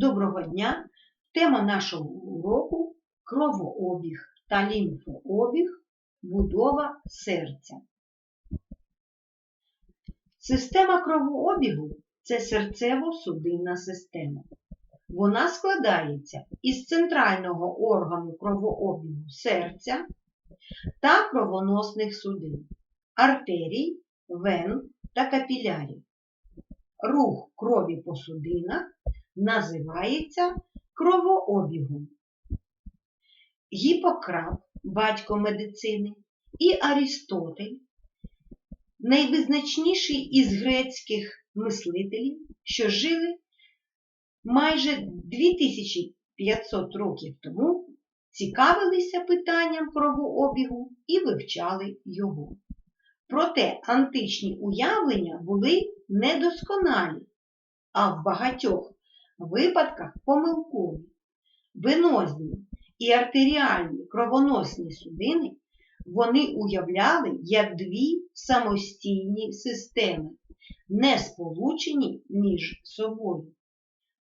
Доброго дня! Тема нашого уроку кровообіг та лімфообіг, будова серця. Система кровообігу це серцево-судинна система. Вона складається із центрального органу кровообігу серця та кровоносних судин, артерій, вен та капілярів. Рух крові по судинах називається кровообігом. Гіппократ, батько медицини, і Арістотель, найвизначніший із грецьких мислителів, що жили майже 2500 років тому, цікавилися питанням кровообігу і вивчали його. Проте античні уявлення були недосконалі, а в багатьох випадках помилкові. Венозні і артеріальні кровоносні судини вони уявляли як дві самостійні системи, не сполучені між собою.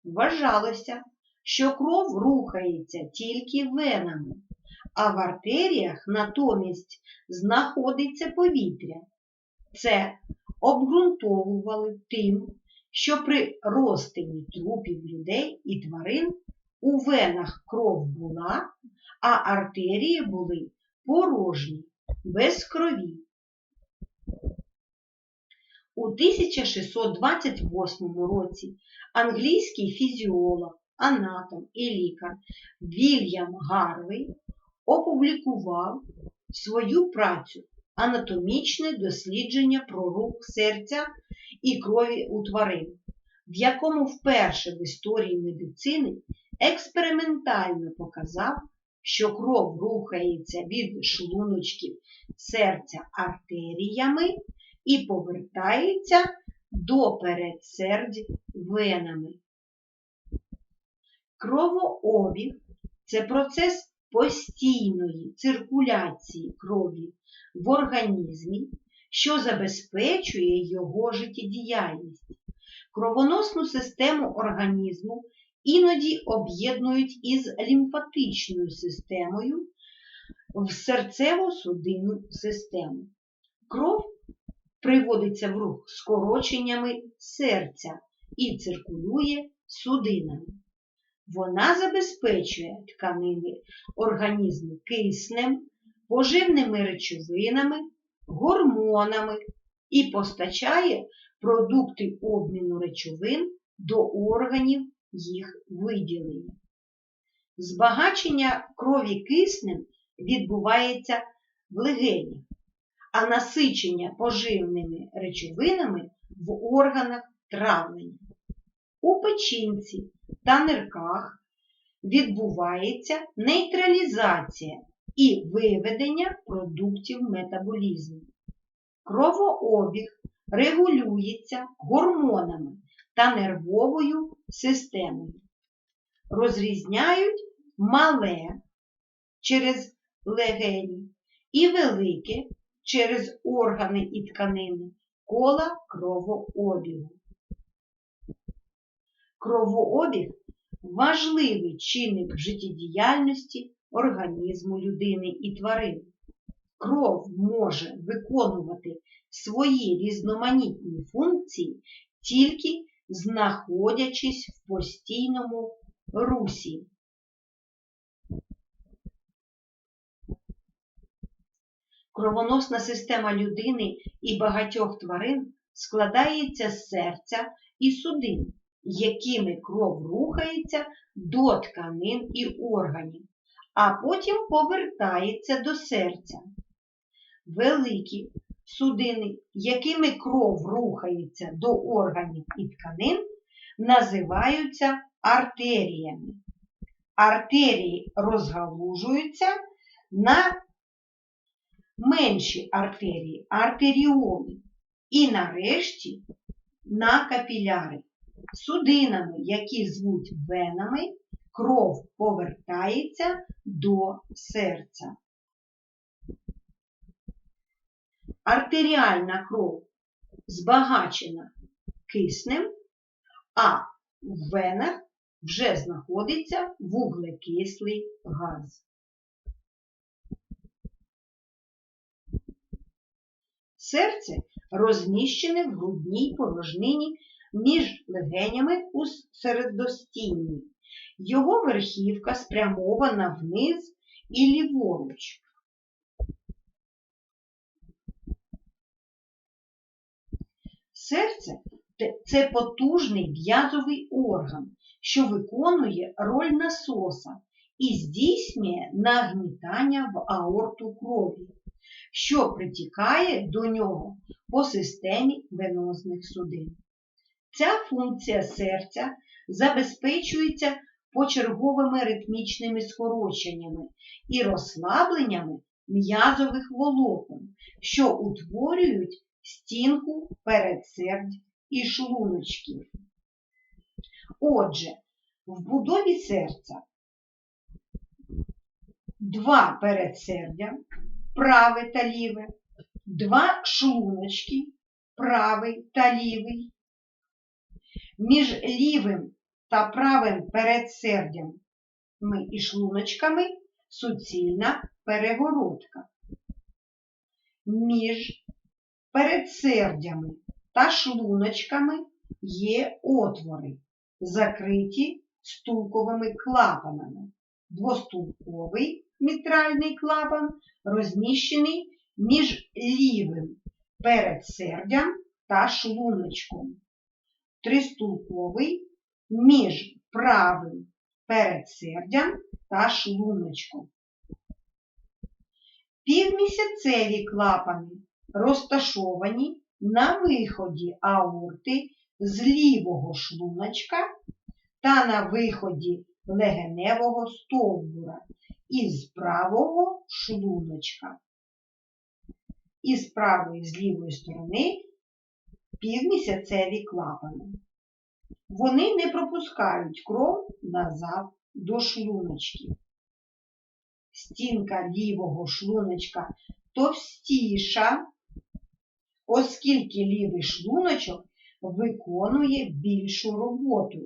Вважалося, що кров рухається тільки венами, а в артеріях натомість знаходиться повітря. Це обґрунтовували тим, що при розтині трупів людей і тварин у венах кров була, а артерії були порожні, без крові. У 1628 році англійський фізіолог, анатом і лікар Вільям Гарвей опублікував свою працю Анатомічне дослідження про рух серця і крові у тварин, в якому вперше в історії медицини експериментально показав, що кров рухається від шлуночків серця артеріями і повертається до передсердь венами. Кровообіг це процес постійної циркуляції крові в організмі, що забезпечує його життєдіяльність. Кровоносну систему організму іноді об'єднують із лімфатичною системою в серцево-судинну систему. Кров приводиться в рух скороченнями серця і циркулює судинами. Вона забезпечує тканини організму киснем, поживними речовинами, гормонами і постачає продукти обміну речовин до органів їх виділення. Збагачення крові киснем відбувається в легенях, а насичення поживними речовинами в органах травлення. У печінці та нирках відбувається нейтралізація і виведення продуктів метаболізму. Кровообіг регулюється гормонами та нервовою системою. Розрізняють мале через легені і велике через органи і тканини кола кровообігу. Кровообіг важливий чинник життєдіяльності організму людини і тварин. Кров може виконувати свої різноманітні функції тільки знаходячись в постійному русі. Кровоносна система людини і багатьох тварин складається з серця і судин, якими кров рухається до тканин і органів, а потім повертається до серця. Великі судини, якими кров рухається до органів і тканин, називаються артеріями. Артерії розгалужуються на менші артерії, артеріоли, і нарешті на капіляри. Судинами, які звуть венами, кров повертається до серця. Артеріальна кров збагачена киснем, а в венах вже знаходиться вуглекислий газ. Серце розміщене в грудній порожнині між легенями у середостінні. Його верхівка спрямована вниз і ліворуч. Серце це потужний в'язовий орган, що виконує роль насоса і здійснює нагнітання в аорту крові, що притікає до нього по системі венозних судин. Ця функція серця забезпечується почерговими ритмічними скороченнями і розслабленнями м'язових волокон, що утворюють стінку передсердь і шлуночків. Отже, в будові серця два передсердя, праве та ліве, два шлуночки, правий та лівий. Між лівим та правим передсердям і шлуночками суцільна перегородка. Між передсердями та шлуночками є отвори, закриті стулковими клапанами. Двостулковий мітральний клапан розміщений між лівим передсердям та шлуночком. Тристулковий між правим передсердям та шлуночком. Півмісяцеві клапани розташовані на виході аорти з лівого шлуночка та на виході легеневого стовбура із правого шлуночка. І з правої з лівої сторони півмісяцеві клапани. Вони не пропускають кров назад до шлуночки. Стінка лівого шлуночка товстіша, оскільки лівий шлуночок виконує більшу роботу,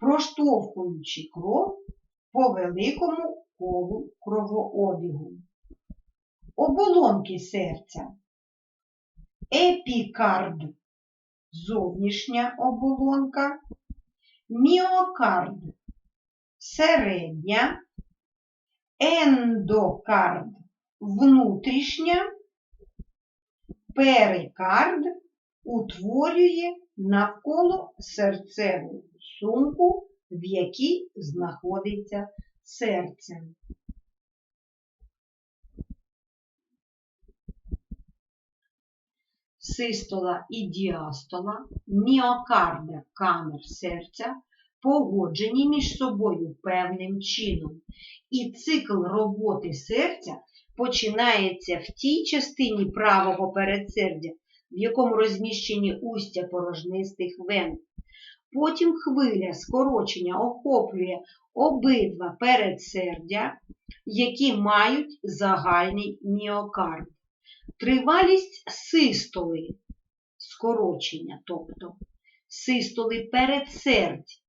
проштовхуючи кров по великому колу кровообігу. Оболонки серця. Епікард зовнішня оболонка, міокард середня, ендокард внутрішня, перикард утворює навколо серцеву сумку, в якій знаходиться серце. Систола і діастола, міокарда камер серця погоджені між собою певним чином, і цикл роботи серця починається в тій частині правого передсердя, в якому розміщені устя порожнистих вен. Потім хвиля скорочення охоплює обидва передсердя, які мають загальний міокард. Тривалість систоли скорочення, тобто систоли передсердь.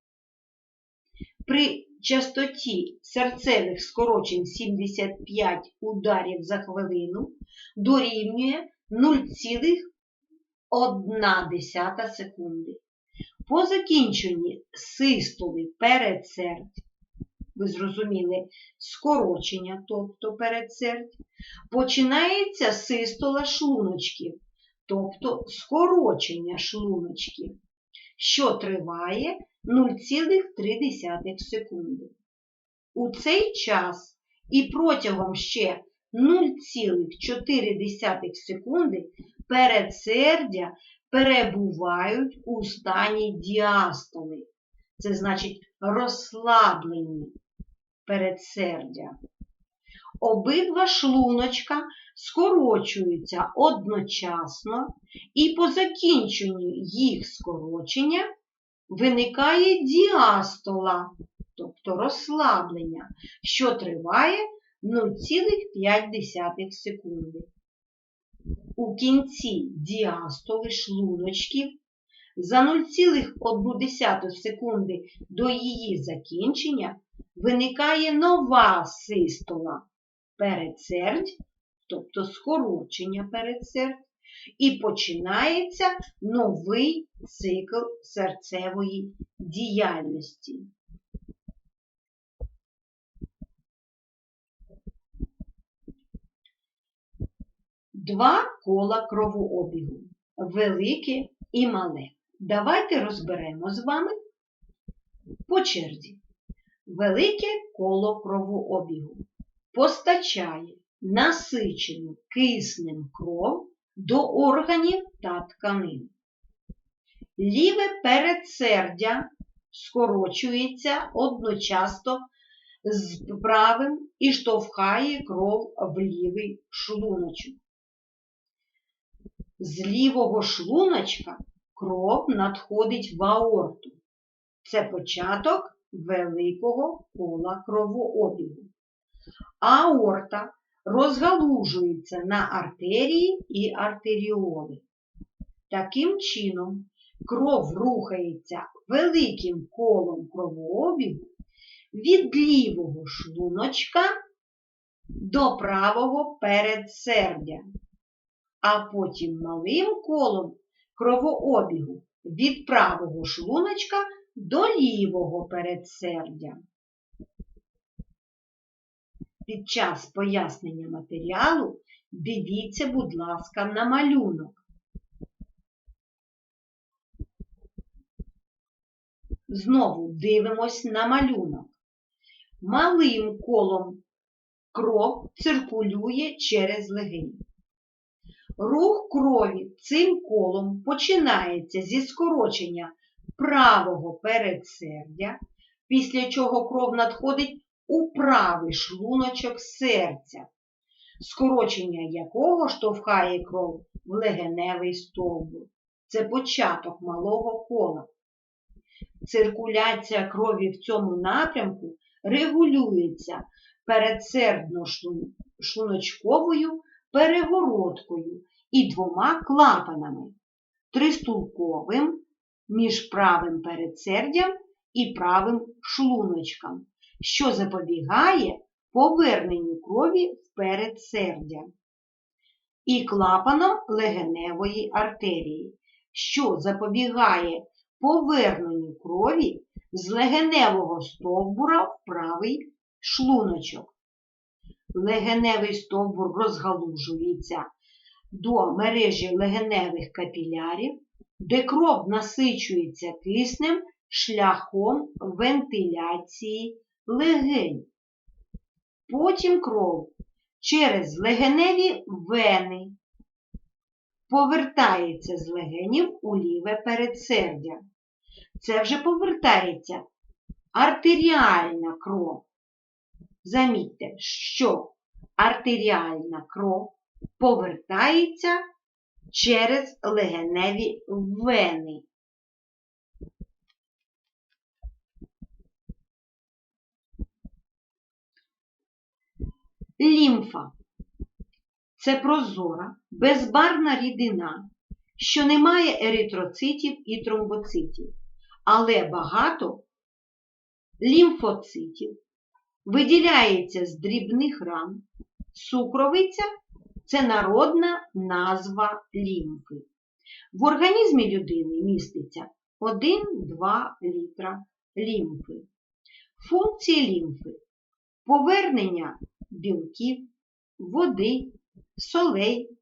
При частоті серцевих скорочень 75 ударів за хвилину дорівнює 0,1 секунди. По закінченні систоли передсердь, ви зрозуміли, скорочення, тобто передсердь, починається систола шлуночків, тобто скорочення шлуночків, що триває 0,3 секунди. У цей час і протягом ще 0,4 секунди передсердя перебувають у стані діастоли. Це значить розслаблені передсердя. Обидва шлуночка скорочуються одночасно, і по закінченню їх скорочення виникає діастола, тобто розслаблення, що триває 0,5 секунди. У кінці діастоли шлуночків За 0,1 секунди до її закінчення виникає нова систола передсердь, тобто скорочення передсердь, і починається новий цикл серцевої діяльності. Два кола кровообігу велике і мале. Давайте розберемо з вами по черзі. Велике коло кровообігу постачає насичену киснем кров до органів та тканин. Ліве передсердя скорочується одночасно з правим і штовхає кров в лівий шлуночок. З лівого шлуночка кров надходить в аорту. Це початок великого кола кровообігу. Аорта розгалужується на артерії і артеріоли. Таким чином, кров рухається великим колом кровообігу від лівого шлуночка до правого передсердя а потім малим колом кровообігу від правого шлуночка до лівого передсердя. Під час пояснення матеріалу дивіться, будь ласка, на малюнок. Знову дивимось на малюнок. Малим колом кров циркулює через легені. Рух крові цим колом починається зі скорочення правого передсердя, після чого кров надходить у правий шлуночок серця, скорочення якого штовхає кров в легеневий стовбур. Це початок малого кола. Циркуляція крові в цьому напрямку регулюється передсердно-шлуночковою перегородкою і двома клапанами тристулковим між правим передсердям і правим шлуночком, що запобігає поверненню крові в передсердя, і клапаном легеневої артерії, що запобігає поверненню крові з легеневого стовбура в правий шлуночок. Легеневий стовбур розгалужується до мережі легеневих капілярів, де кров насичується киснем шляхом вентиляції легень. Потім кров через легеневі вени повертається з легенів у ліве передсердя. Це вже повертається артеріальна кров. Замітьте, що артеріальна кров повертається через легеневі вени. Лімфа це прозора, безбарна рідина, що не має еритроцитів і тромбоцитів, але багато лімфоцитів виділяється з дрібних ран, сукровиця це народна назва лімфи. В організмі людини міститься 1-2 літра лімфи. Функції лімфи повернення білків, води, солей,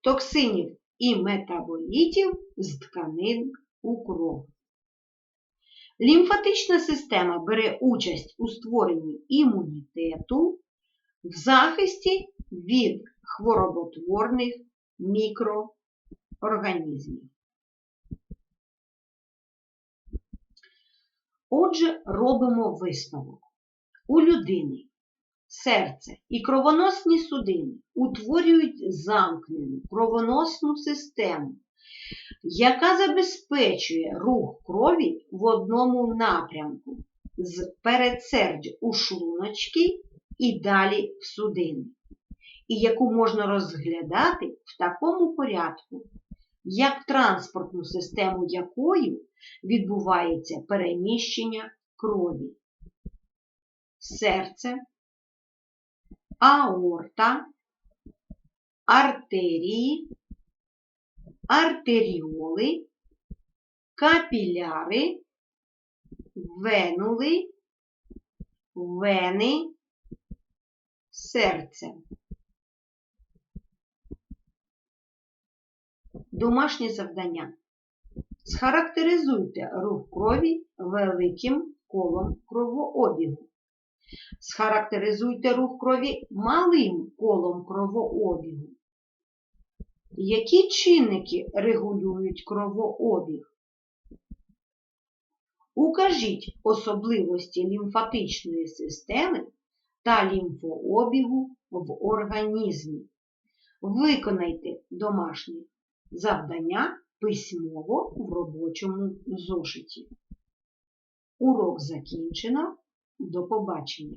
токсинів і метаболітів з тканин у кров. Лімфатична система бере участь у створенні імунітету в захисті від хвороботворних мікроорганізмів. Отже, робимо висновок. У людини серце і кровоносні судини утворюють замкнену кровоносну систему, яка забезпечує рух крові в одному напрямку з передсердь у шлуночки і далі в судини, і яку можна розглядати в такому порядку. як транспортну систему якою відбувається переміщення крові. Серце, аорта, артерії, артеріоли, капіляри, венули, вени, серце. Домашнє завдання. Схарактеризуйте рух крові великим колом кровообігу. Схарактеризуйте рух крові малим колом кровообігу. Які чинники регулюють кровообіг? Укажіть особливості лімфатичної системи та лімфообігу в організмі. Виконайте домашнє завдання письмово в робочому зошиті. Урок закінчено. До побачення!